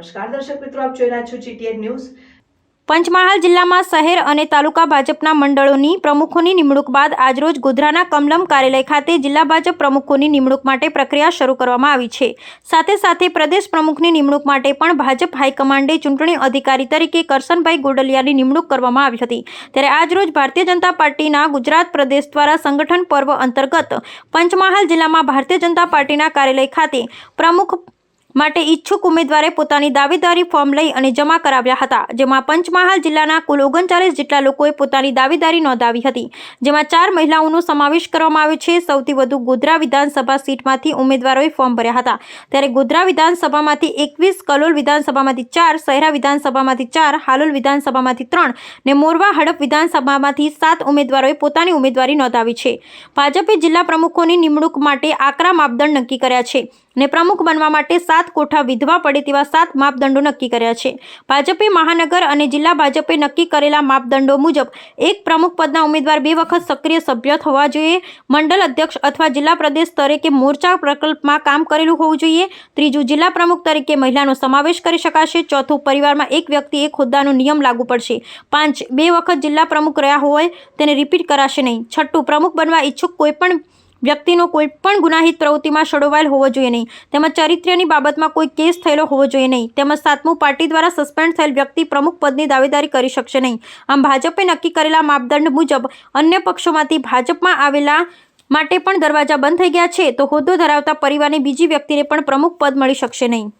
નમસ્કાર દર્શક મિત્રો, આપ જોઈ રહ્યા છો જીટીએન ન્યૂઝ. પંચમહાલ જિલ્લામાં શહેર અને તાલુકા ભાજપના મંડળોની પ્રમુખોની નિમણૂક બાદ આજરોજ ગોધરાના કમલમ કાર્યાલય ખાતે જિલ્લા ભાજપ પ્રમુખોની નિમણૂક માટે પ્રક્રિયા શરૂ કરવામાં આવી છે. સાથે સાથે પ્રદેશ પ્રમુખની નિમણૂક માટે પણ ભાજપ હાઈકમાન્ડે ચૂંટણી અધિકારી તરીકે કરશનભાઈ ગોડલિયાની નિમણૂક કરવામાં આવી હતી. ત્યારે આજરોજ ભારતીય જનતા પાર્ટીના ગુજરાત પ્રદેશ દ્વારા સંગઠન પર્વ અંતર્ગત પંચમહાલ જિલ્લામાં ભારતીય જનતા પાર્ટીના કાર્યાલય ખાતે પ્રમુખ માટે ઈચ્છુક ઉમેદવારે પોતાની દાવેદારી ફોર્મ લઈ અને જમા કરાવ્યા હતા, જેમાં પંચમહાલ જિલ્લાના કુલ ઓગણચાલીસ જેટલા લોકોએ પોતાની દાવેદારી નોંધાવી હતી. જેમાં ચાર મહિલાઓનો સમાવેશ કરવામાં આવ્યો છે. સૌથી વધુ ગોધરા વિધાનસભા સીટમાંથી ઉમેદવારોએ ફોર્મ ભર્યા હતા. ત્યારે ગોધરા વિધાનસભામાંથી એકવીસ, કલોલ વિધાનસભામાંથી ચાર, સહેરા વિધાનસભામાંથી ચાર, હાલોલ વિધાનસભામાંથી ત્રણ ને મોરવા હડપ વિધાનસભામાંથી સાત ઉમેદવારોએ પોતાની ઉમેદવારી નોંધાવી છે. ભાજપે જિલ્લા પ્રમુખોની નિમણૂક માટે આકરા માપદંડ નક્કી કર્યા છે ને પ્રમુખ બનવા માટે સાત કોઠા વિધવા પડે તેવા સાત માપદંડો નક્કી કર્યા છે. ભાજપે મહાનગર અને જિલ્લા ભાજપે નક્કી કરેલા માપદંડો મુજબ એક પ્રમુખ પદના ઉમેદવાર બે વખત સક્રિય સભ્ય થવા જોઈએ, મંડળ અધ્યક્ષ અથવા જિલ્લા પ્રદેશ સ્તરે કે મોરચા પ્રકલ્પમાં કામ કરેલું હોવું જોઈએ. ત્રીજું, જિલ્લા પ્રમુખ તરીકે મહિલાનો સમાવેશ કરી શકાશે. ચોથું, પરિવારમાં એક વ્યક્તિ એક હોદ્દાનો નિયમ લાગુ પડશે. પાંચ, બે વખત જિલ્લા પ્રમુખ રહ્યા હોય, તેને રિપીટ કરાશે નહીં. છઠ્ઠું, પ્રમુખ બનવા ઈચ્છુક કોઈપણ વ્યક્તિનો કોઈ પણ ગુનાહિત પ્રવૃત્તિમાં સંડોવાયેલ હોવો જોઈએ નહીં. તેમજ ચારિત્ર્યની બાબતમાં કોઈ કેસ થયેલો હોવો જોઈએ નહીં. તેમજ સાતમું, પાર્ટી દ્વારા સસ્પેન્ડ થયેલ વ્યક્તિ પ્રમુખ પદની દાવેદારી કરી શકશે નહીં. આમ ભાજપે નક્કી કરેલા માપદંડ મુજબ અન્ય પક્ષોમાંથી ભાજપમાં આવેલા માટે પણ દરવાજા બંધ થઈ ગયા છે. તો હોદ્દો ધરાવતા પરિવારની બીજી વ્યક્તિને પણ પ્રમુખ પદ મળી શકશે નહીં.